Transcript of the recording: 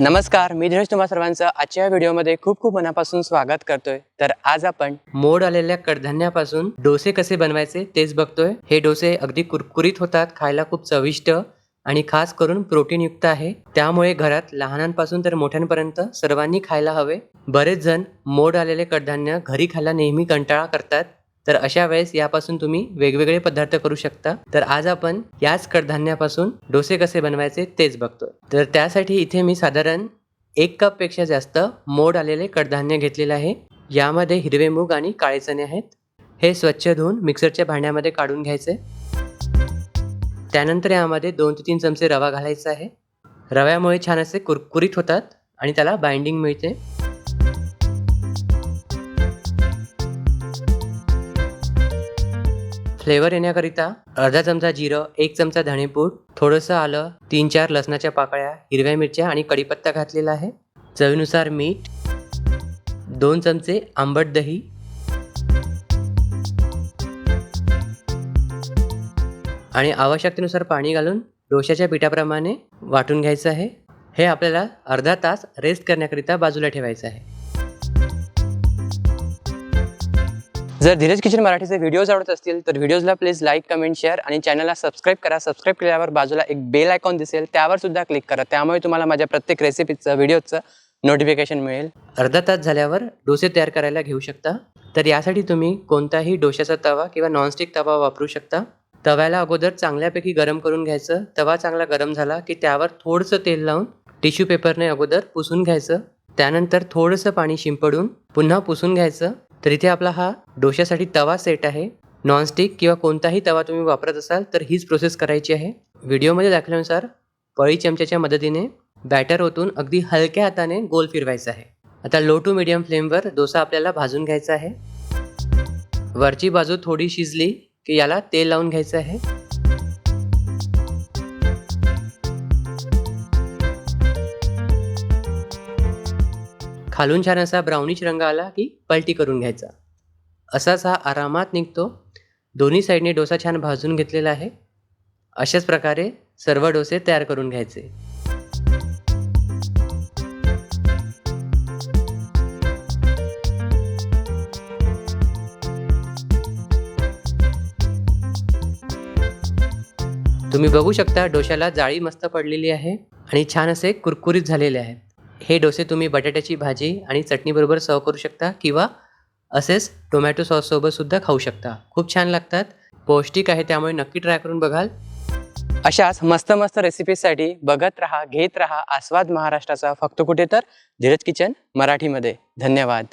नमस्कार मी धीरज तुम्हा सर्वांचं. आजच्या व्हिडिओमध्ये खूप खूप मनापासून स्वागत करतोय. तर आज आपण मोड आलेल्या कडधान्यापासून डोसे कसे बनवायचे तेच बघतोय. हे डोसे अगदी कुरकुरीत होतात खायला खूप चविष्ट आणि खास करून प्रोटीनयुक्त आहे. त्यामुळे घरात लहानांपासून तर मोठ्यांपर्यंत सर्वांनी खायला हवे. बरेच जण मोड आलेले कडधान्य घरी खायला नेहमी कंटाळा करतात. तर अशा वेळेस यापासून तुम्ही वेगवेगळे पदार्थ करू शकता. तर आज आपण याच कडधान्यापासून डोसे कसे बनवायचे तेच बघतोय. तर त्यासाठी इथे मी साधारण एक कपपेक्षा जास्त मोड आलेले कडधान्य घेतलेले आहे. यामध्ये हिरवे मूग आणि काळे चणे आहेत. हे स्वच्छ धुवून मिक्सरच्या भांड्यामध्ये काढून घ्यायचे. त्यानंतर यामध्ये दोन ते तीन चमचे रवा घालायचा आहे. रव्यामुळे छान असे कुरकुरीत होतात आणि त्याला बाइंडिंग मिळते. फ्लेवर येण्याकरिता अर्धा चमचा जिरं एक चमचा धणेपूड थोडंसं आलं तीन चार लसणाच्या पाकळ्या हिरव्या मिरच्या आणि कढीपत्ता घातलेला आहे. चवीनुसार मीठ दोन चमचे आंबट दही आणि आवश्यकतेनुसार पाणी घालून डोशाच्या पिठाप्रमाणे वाटून घ्यायचं आहे. हे आपल्याला अर्धा तास रेस्ट करण्याकरिता बाजूला ठेवायचं आहे. जर धीरज किचन मराठीचे व्हिडिओज आवडत असतील तर व्हिडिओजला प्लीज लाईक कमेंट शेअर आणि चॅनलला सबस्क्राईब करा. सबस्क्राईब केल्यावर बाजूला एक बेल आयकॉन दिसेल त्यावर सुद्धा क्लिक करा. त्यामुळे तुम्हाला माझ्या प्रत्येक रेसिपीचं व्हिडिओचं नोटिफिकेशन मिळेल. अर्धा तास झाल्यावर डोसे तयार करायला घेऊ शकता. तर यासाठी तुम्ही कोणताही डोशाचा तवा किंवा नॉनस्टिक तवा वापरू शकता. तव्याला अगोदर चांगल्यापैकी गरम करून घ्यायचं. तवा चांगला गरम झाला की त्यावर थोडंसं तेल लावून टिश्यू पेपरने अगोदर पुसून घ्यायचं. त्यानंतर थोडंसं पाणी शिंपडून पुन्हा पुसून घ्यायचं. तर इथे आपला हा डोशासाठी तवा सेट आहे. नॉनस्टिक किंवा कोणताही तवा तुम्ही वापरत असाल तर हीच प्रोसेस करायची आहे. व्हिडिओमध्ये दाखल्यानुसार पळी चमच्याच्या मदतीने बॅटर ओतून अगदी हलक्या हाताने गोल फिरवायचा आहे. आता लो टू मिडियम फ्लेमवर डोसा आपल्याला भाजून घ्यायचा आहे. वरची बाजू थोडी शिजली की याला तेल लावून घ्यायचं आहे. खालून छान असा ब्राउनिश रंग आला की पलटी करून घ्यायचा. असाच हा आरामात निघतो. दोन्ही साईडने डोसा छान भाजून घेतलेला आहे. अशाच प्रकारे सर्व डोसे तयार करून घ्यायचे. तुम्ही बघू शकता डोशाला जाळी मस्त पडलेली आहे आणि छान असे कुरकुरीत झालेले आहेत हे डोसे तुम्ही बटाट्याची भाजी आणि चटणीबरोबर सर्व करू शकता किंवा असेच टोमॅटो सॉससोबतसुद्धा खाऊ शकता. खूप छान लागतात. पौष्टिक आहे त्यामुळे नक्की ट्राय करून बघाल. अशाच मस्त मस्त रेसिपीसाठी बघत रहा घेत रहा आस्वाद महाराष्ट्राचा फक्त कुठे तर धीरज किचन मराठीमध्ये. धन्यवाद.